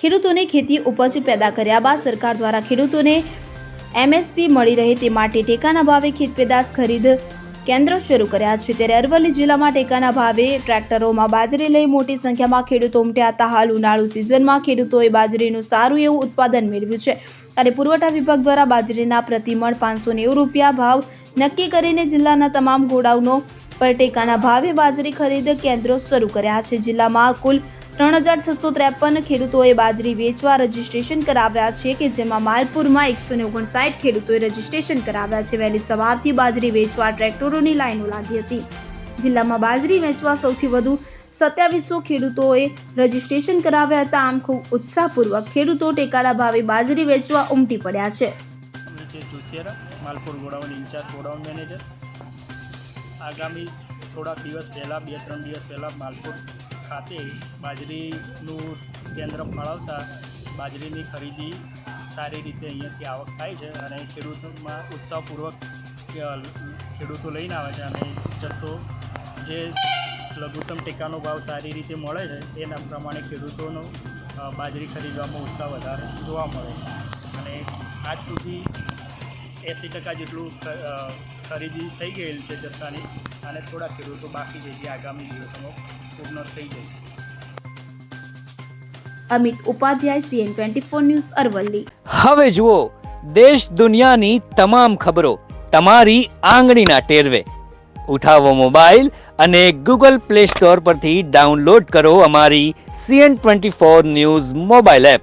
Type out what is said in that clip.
ખેડૂતોને ખેતી ઉપજ પેદા કર્યા બાદ સરકાર દ્વારા ખેડૂતોને એમએસપી મળી રહે તે માટે ટેકાના ભાવે ખેત પેદાશ ખરીદ કેન્દ્ર શરૂ કર્યા છે. ત્યારે અરવલ્લી જિલ્લામાં ટેકાના ભાવે ટ્રેક્ટરોમાં બાજરી લઈ મોટી સંખ્યામાં ખેડૂતો ઉમટ્યા હતા. હાલ ઉનાળુ સિઝનમાં ખેડૂતોએ બાજરીનું સારું એવું ઉત્પાદન મેળવ્યું છે. અને પુરવઠા વિભાગ દ્વારા બાજરીના પ્રતિમણ પાંચસો નેવું રૂપિયા ભાવ નક્કી કરીને જિલ્લાના તમામ ગોડાઉનો પર ટેકાના ભાવે બાજરી ખરીદ કેન્દ્રો શરૂ કર્યા છે. જિલ્લામાં કુલ ત્રણ હજાર છસો ત્રેપન ખેડૂતોએ બાજરી વેચવા રજીસ્ટ્રેશન કરાવ્યા છે કે જેમાં માલપુરમાં એકસો ને ઓગણસાઠ ખેડૂતોએ રજીસ્ટ્રેશન કરાવ્યા છે. વહેલી સવારથી બાજરી વેચવા ટ્રેક્ટરોની લાઈનો લાગી હતી. જિલ્લામાં બાજરી વેચવા સૌથી વધુ સત્યાવીસો ખેડૂતોએ રજીસ્ટ્રેશન કરાવ્યા હતા. આમ ખૂબ ઉત્સાહપૂર્વક ખેડૂતો ટેકાના ભાવે બાજરી વેચવા ઉમટી પડ્યા છે. આગામી થોડાક દિવસ પહેલાં બે ત્રણ દિવસ પહેલાં માલપુર ખાતે બાજરીનું કેન્દ્ર ફાળવતા બાજરીની ખરીદી સારી રીતે અહીંયાથી આવક થાય છે અને ખેડૂતોમાં ઉત્સાહપૂર્વક ખેડૂતો લઈને આવે છે અને જથ્થો જે લઘુત્તમ ટેકાનો ભાવ સારી રીતે મળે છે, એના પ્રમાણે ખેડૂતોનો બાજરી ખરીદવામાં ઉત્સાહ વધારે જોવા મળે છે. અને આજ સુધી એંસી ટકા જેટલું ખરીદી થઈ ગયેલ છે જથ્થાની અને થોડા ખેડૂતો બાકી છે જે આગામી દિવસોમાં પૂર્ણ થઈ જાય Amit Upadhyay CN twenty four news Aravalli. હવે જુઓ દેશ દુનિયાની તમામ ખબરો તમારી આંગળીના ટેરવે. ઉઠાવો મોબાઈલ અને ગૂગલ પ્લે સ્ટોર પરથી ડાઉનલોડ કરો અમારી CN twenty four news mobile app.